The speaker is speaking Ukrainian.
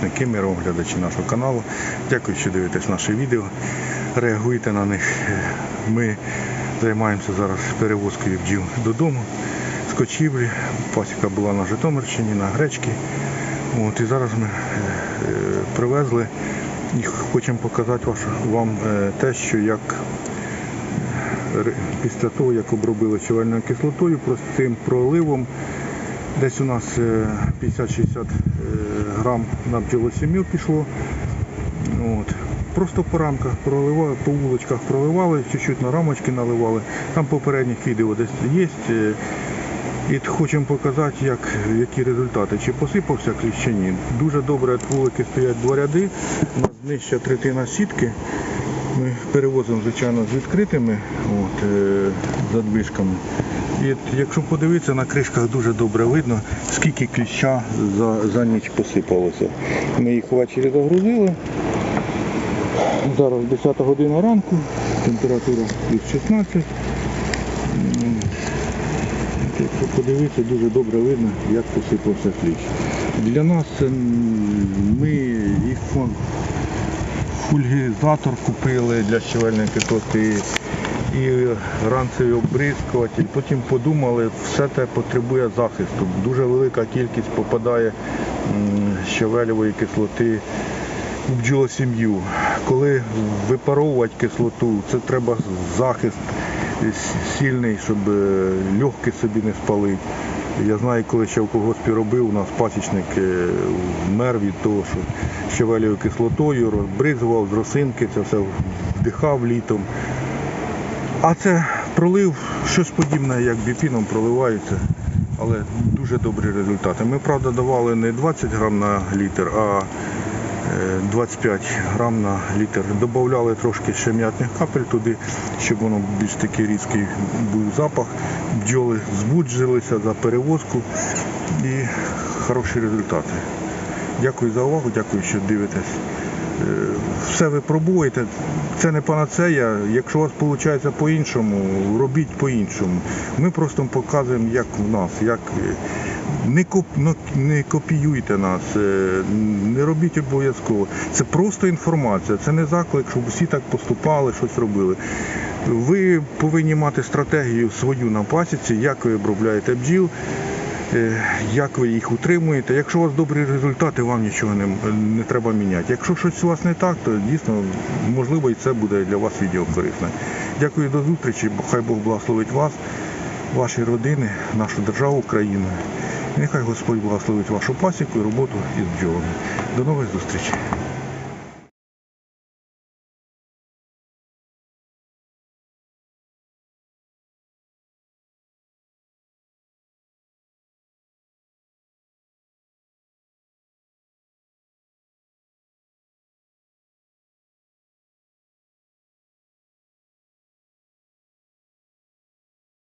помічники, миром нашого каналу. Дякую, що дивитесь наші відео. Реагуйте на них. Ми займаємося зараз перевозкою бджіл додому з кочівлі. Пасіка була на Житомирщині, на Гречки. От, і зараз ми е, е, привезли і хочемо показати вам е, те, що як після того, як обробили щавельною кислотою, простим проливом, десь у нас е, 50-60 е, грам на бджолосім'ю пішло. От. Просто по рамках проливали, по вуличках проливали, чуть-чуть на рамочки наливали. Там попередніх відео десь є. е, І хочемо показати, як, які результати. Чи посипався кліщ чи ні. Дуже добре от вулики стоять два ряди. У нас нижча третина сітки. Ми перевозимо, звичайно, з відкритими от, е, задвижками. І якщо подивитися, на кришках дуже добре видно, скільки кліща за, за ніч посипалося. Ми їх ввечері загрузили. Зараз 10 година ранку, температура плюс 16. Якщо подивитися, дуже добре видно, як посипався кліщ. Для нас ми їх фульгізатор купили для щавельної кислоти і ранцевий обризкуватель. Потім подумали, все те потребує захисту. Дуже велика кількість попадає щавелевої кислоти у бджолосім'ю. Коли випаровувати кислоту, це треба захист сильний, щоб е, легкі собі не спалити. Я знаю, коли ще в колгоспі робив, у нас пасічник е, вмер від того, що щавелевою кислотою розбризував з росинки, це все вдихав літом. А це пролив, щось подібне, як біпіном проливається, але дуже добрі результати. Ми, правда, давали не 20 грам на літр, а е, 25 грам на літр. Добавляли трошки ще м'ятних капель туди, щоб воно більш такий різкий був запах. Бджоли збуджилися за перевозку і хороші результати. Дякую за увагу, дякую, що дивитесь. Е, Все ви пробуєте. Це не панацея. Якщо у вас виходить по-іншому, робіть по-іншому. Ми просто показуємо, як в нас, як е, не, коп, ну, не копіюйте нас, е, не робіть обов'язково. Це просто інформація, це не заклик, щоб всі так поступали, щось робили. Ви повинні мати стратегію свою на пасіці, як ви обробляєте бджіл, як ви їх утримуєте. Якщо у вас добрі результати, вам нічого не, не треба міняти. Якщо щось у вас не так, то дійсно можливо і це буде для вас відео корисне. Дякую до зустрічі, хай Бог благословить вас, ваші родини, нашу державу, Україну. І нехай Господь благословить вашу пасіку і роботу із бджолами. До нових зустрічей.